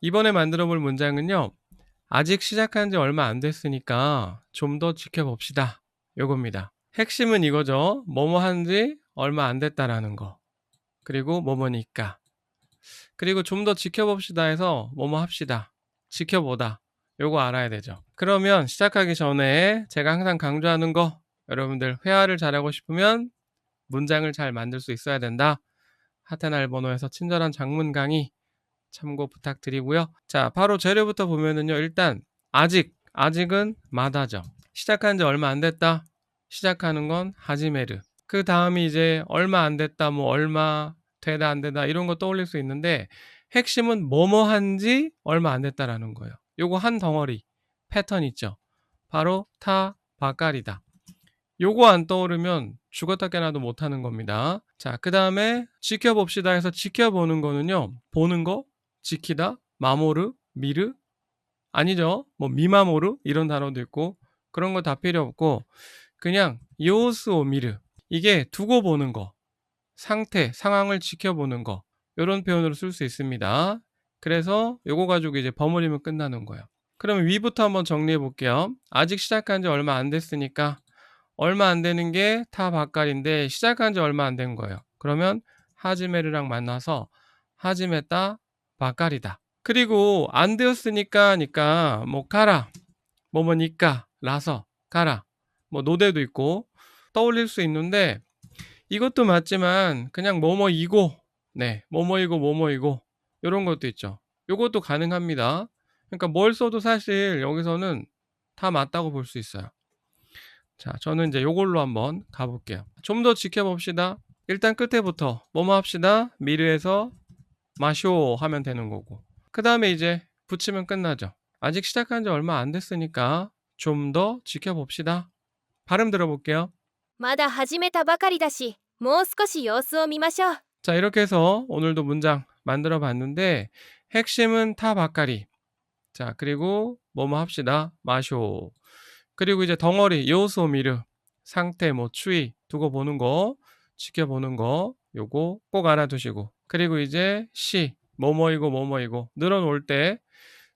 이번에 만들어 볼 문장은요. 아직 시작한 지 얼마 안 됐으니까 좀 더 지켜봅시다. 요겁니다. 핵심은 이거죠. 뭐뭐 한 지 얼마 안 됐다라는 거. 그리고 뭐뭐니까. 그리고 좀 더 지켜봅시다 해서 뭐뭐 합시다. 지켜보다. 요거 알아야 되죠. 그러면 시작하기 전에 제가 항상 강조하는 거 여러분들 회화를 잘하고 싶으면 문장을 잘 만들 수 있어야 된다. 하테날 번호에서 친절한 장문 강의 참고 부탁드리고요. 자, 바로 재료부터 보면은요. 일단 아직 아직은 마다죠. 시작한 지 얼마 안 됐다. 시작하는 건 하지메르. 그 다음이 이제 얼마 안 됐다, 뭐 얼마 되다 안 되다 이런 거 떠올릴 수 있는데 핵심은 뭐뭐 한지 얼마 안 됐다라는 거예요. 요거 한 덩어리 패턴 있죠. 바로 타 바까리다. 요거 안 떠오르면 죽었다 깨나도 못하는 겁니다. 자, 그 다음에 지켜봅시다 해서 지켜보는 거는요. 보는 거, 지키다, 마모르, 미르 아니죠. 뭐 미마모르 이런 단어도 있고 그런 거 다 필요 없고 그냥 요스오 미르 이게 두고 보는 거, 상태, 상황을 지켜보는 거 이런 표현으로 쓸 수 있습니다. 그래서 요거 가지고 이제 버무리면 끝나는 거예요. 그러면 위부터 한번 정리해 볼게요. 아직 시작한 지 얼마 안 됐으니까 얼마 안 되는 게 타 바깔인데 시작한 지 얼마 안 된 거예요. 그러면 하지메르랑 만나서 하지메따 바깔이다. 그리고 안 되었으니까 니까 뭐 가라 뭐뭐니까 라서 가라 뭐 노대도 있고 떠올릴 수 있는데 이것도 맞지만 그냥 뭐뭐이고 네 뭐뭐이고 뭐뭐이고 이런 것도 있죠. 요것도 가능합니다. 그러니까 뭘 써도 사실 여기서는 다 맞다고 볼 수 있어요. 자, 저는 이제 요걸로 한번 가볼게요. 좀 더 지켜봅시다. 일단 끝에부터 뭐뭐 합시다. 미르에서 마쇼 하면 되는 거고. 그 다음에 이제 붙이면 끝나죠. 아직 시작한 지 얼마 안 됐으니까 좀 더 지켜봅시다. 발음 들어볼게요. まだ始めたばかりだし、もう少し様子を見ましょう。 자, 이렇게 해서 오늘도 문장 만들어 봤는데 핵심은 타 바까리. 자, 그리고 뭐뭐 합시다. 마쇼. 그리고 이제 덩어리 요소 미르. 상태 뭐 추위 두고 보는 거, 지켜보는 거 요거 꼭 알아두시고. 그리고 이제 시 뭐뭐이고 뭐뭐이고 늘어놓을 때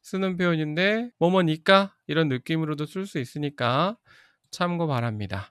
쓰는 표현인데 뭐뭐니까 이런 느낌으로도 쓸 수 있으니까 참고 바랍니다.